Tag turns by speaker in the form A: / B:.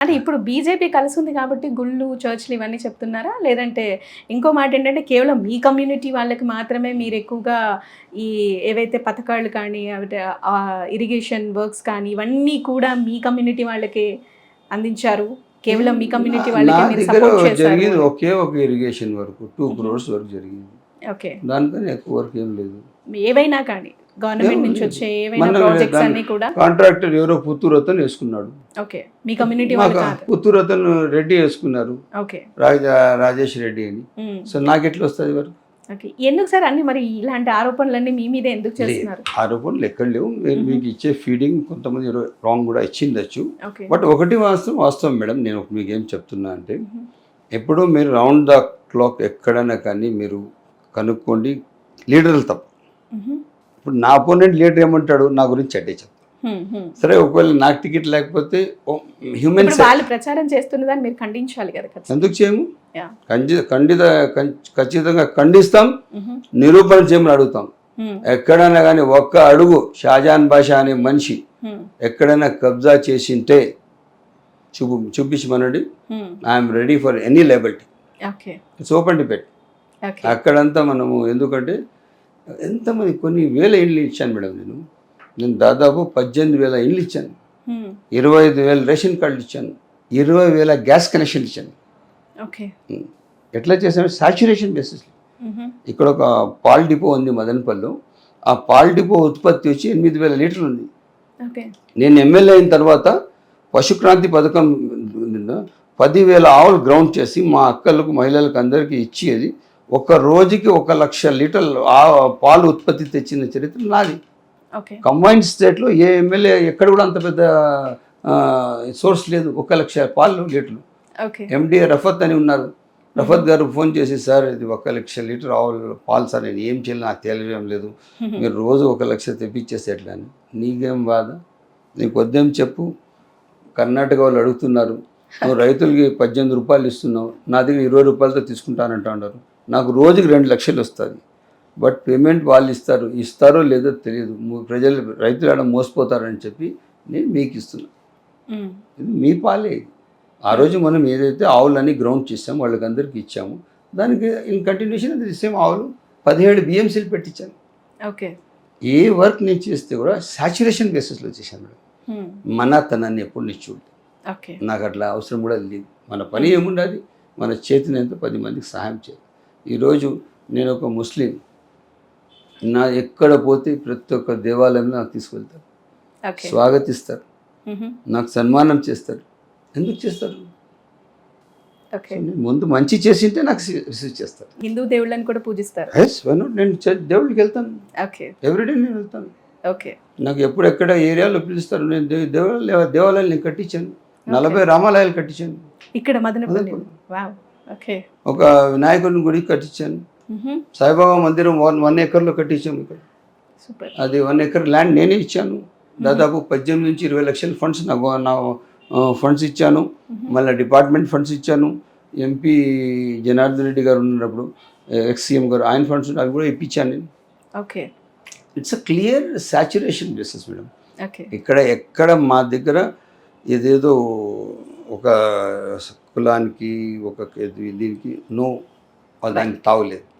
A: అంటే ఇప్పుడు బీజేపీ కలిసి ఉంది కాబట్టి గుళ్ళు చర్చ్లు ఇవన్నీ చెప్తున్నారా? లేదంటే ఇంకో మాట ఏంటంటే కేవలం మీ కమ్యూనిటీ వాళ్ళకి మాత్రమే మీరు ఎక్కువగా ఈ ఏవైతే పథకాలు కానీ ఇరిగేషన్ వర్క్స్ కానీ ఇవన్నీ కూడా మీ కమ్యూనిటీ వాళ్ళకి అందించారు? కేవలం మీ కమ్యూనిటీ వాళ్ళకి
B: జరిగింది ఒకే ఒక ఇరిగేషన్ వరకు టూ క్రోర్స్ వరకు జరిగింది.
A: ఓకే.
B: దానికన్నా ఎక్కువ వరకు ఏం లేదు.
A: ఏవైనా కానీ. గవర్నమెంట్ నుంచి వచ్చే ఏవైనా ప్రాజెక్ట్స్ అన్ని కూడా?
B: కాంట్రాక్టర్ ఎవరో పుత్తూరు అతను వేసుకున్నాడు.
A: ఓకే. మీ కమ్యూనిటీ
B: పుత్తూరు అతను రెడ్డి వేసుకున్నారు.
A: ఓకే.
B: రాజా రాజేష్ రెడ్డి అని. సో నాకు ఎట్లా వస్తుంది
A: ఓకే. ఎందుకు సార్ అన్ని మరి ఇలాంటి ఆరోపణలన్నీ మీ మీద ఎందుకు చేస్తున్నారు?
B: ఆరోపణలు ఎక్కడ లేవు. మీరు మీకు ఇచ్చే ఫీడింగ్ కొంతమంది రాంగ్ కూడా ఇచ్చిండొచ్చు.
A: ఓకే.
B: బట్ ఒకటి వాస్తవం వాస్తవం మేడం నేను మీకు ఏం చెప్తున్నా అంటే ఎప్పుడూ మీరు రౌండ్ ద క్లాక్ ఎక్కడైనా కానీ మీరు కనుక్కోండి. లీడర్లు తప్ప. ఇప్పుడు నా అపోనెంట్ లీడర్ ఏమంటాడు? నా గురించి చెడ్డే
A: హ్మ్.
B: సరే ఒకవేళ నాకు టికెట్ లేకపోతే హ్యూమన్
A: వాళ్ళు ప్రచారం చేస్తున్నదాన్ని మీరు ఖండించాలి కదా
B: ఎందుకు చేయము? ఖండిత ఖచ్చితంగా ఖండిస్తాం. నిరూపణ చేయమని అడుగుతాం. ఎక్కడైనా కానీ ఒక్క అడుగు షాజాన్ బాషా అనే మనిషి ఎక్కడైనా కబ్జా చేసింటే చూపు చూపించమనండి. I'm ready for any liability
A: okay.
B: It's open debate
A: okay.
B: అక్కడంతా మనము ఎందుకంటే ఎంతమంది కొన్ని వేల ఇండ్లు ఇచ్చాను మేడం నేను. నేను దాదాపు పద్దెనిమిది వేల ఇండ్లు ఇచ్చాను. ఇరవై ఐదు వేల రేషన్ కార్డులు ఇచ్చాను. ఇరవై వేల గ్యాస్ కనెక్షన్ ఇచ్చాను. ఎట్లా చేశాను? Saturation basis. ఇక్కడ ఒక పాల్ డిపో ఉంది మదనపల్లిలో. ఆ పాల్ డిపో ఉత్పత్తి వచ్చి ఎనిమిది వేల లీటర్లు ఉంది. నేను ఎమ్మెల్యే అయిన తర్వాత పశుక్రాంతి పథకం పదివేల ఆవులు గ్రౌండ్ చేసి మా అక్కలకు మహిళలకు అందరికీ ఇచ్చేది ఒక రోజుకి ఒక లక్ష లీటర్లు ఆ పాలు ఉత్పత్తి తెచ్చిన చరిత్ర నాది. కంబైన్డ్ స్టేట్లో ఏ ఎమ్మెల్యే ఎక్కడ కూడా అంత పెద్ద సోర్స్ లేదు. ఒక లక్ష పాలు లీటర్లు. ఎండి రఫత్ అని ఉన్నారు. రఫత్ గారు ఫోన్ చేసి సార్ ఇది ఒక లక్ష లీటర్ ఆవులు పాలు సార్ నేను ఏం చేయాలి నాకు తెలియడం లేదు. మీరు రోజు ఒక లక్ష తెప్పించేసి ఎట్లా అని. నీకేం బాధ? నీకు వద్దేం చెప్పు. కర్ణాటక వాళ్ళు అడుగుతున్నారు. నువ్వు రైతులకి పద్దెనిమిది రూపాయలు ఇస్తున్నావు. నా దగ్గర ఇరవై రూపాయలతో తీసుకుంటానంటా ఉన్నారు నాకు రోజుకి రెండు లక్షలు వస్తుంది. బట్ పేమెంట్ వాళ్ళు ఇస్తారు. ఇస్తారో లేదో తెలియదు. ప్రజలు రైతులు ఆడ మోసపోతారని చెప్పి నేను మీకు ఇస్తున్నా.
A: మ్మ్.
B: ఇది మీ పాలే. ఆ రోజు మనం ఏదైతే ఆవులన్నీ గ్రౌండ్ చేసాం వాళ్ళకి అందరికీ ఇచ్చాము దానికి ఇన్ కంటిన్యూషన్ అది సేమ్ ఆవులు. పదిహేడు బిఎంసీలు పెట్టించాను.
A: ఓకే.
B: ఏ వర్క్ నేను చేస్తే కూడా సాచురేషన్ బేసిస్లో చేశాను మన తనాన్ని ఎప్పుడు నేను చూడలేదు.
A: ఓకే.
B: నాకు అట్లా అవసరం కూడా లేదు. మన పని ఏముండదు. మన చేతినంత పది మందికి సహాయం చేయాలి. ఈరోజు నేను ఒక ముస్లిం. నా ఎక్కడ పోతే ప్రతి ఒక్క దేవాలయంలో నాకు తీసుకెళ్తారు. స్వాగతిస్తారు. నాకు సన్మానం చేస్తారు. ఎందుకు చేస్తారు?
A: ఓకే.
B: సో నేను ముందు మంచి చేసింటే నాకు రిసీవ్ చేస్తారు.
A: హిందూ దేవుళ్ళని కూడా పూజిస్తారు.
B: ఎస్ నేను దేవుడికి వెళ్తాను.
A: ఓకే.
B: ఎవ్రీడే నేను వెళ్తాను.
A: ఓకే.
B: నాకు ఎప్పుడు ఎక్కడ ఏరియాలో పిలుస్తారు. నేను దే- దేవాలయ దేవాలయాలు నేను కట్టించాను నలభై రామాలయాలు కట్టించాను.
A: ఇక్కడ మదనపల్లి.
B: ఒక వినాయకుని గుడి కట్టించాను.
A: మ్మ్.
B: సాయిబాబా మందిరం వన్ వన్ ఎకర్లో కట్టించాము ఇక్కడ. అది వన్ ఎకర్ ల్యాండ్ నేనే ఇచ్చాను. దాదాపు పద్దెనిమిది నుంచి ఇరవై లక్షల ఫండ్స్ నాకు నా ఫండ్స్ ఇచ్చాను. మళ్ళీ డిపార్ట్మెంట్ ఫండ్స్ ఇచ్చాను. ఎంపీ జనార్దన్ రెడ్డి గారు ఉన్నప్పుడు ఎక్స్ సీఎం గారు ఆయన ఫండ్స్ అవి కూడా ఇప్పించాను నేను.
A: Okay
B: it's a clear saturation basis madam ఇక్కడ ఎక్కడ మా దగ్గర ఏదేదో ఒక కులానికి ఒక దీనికి నో దానికి తావులేదు.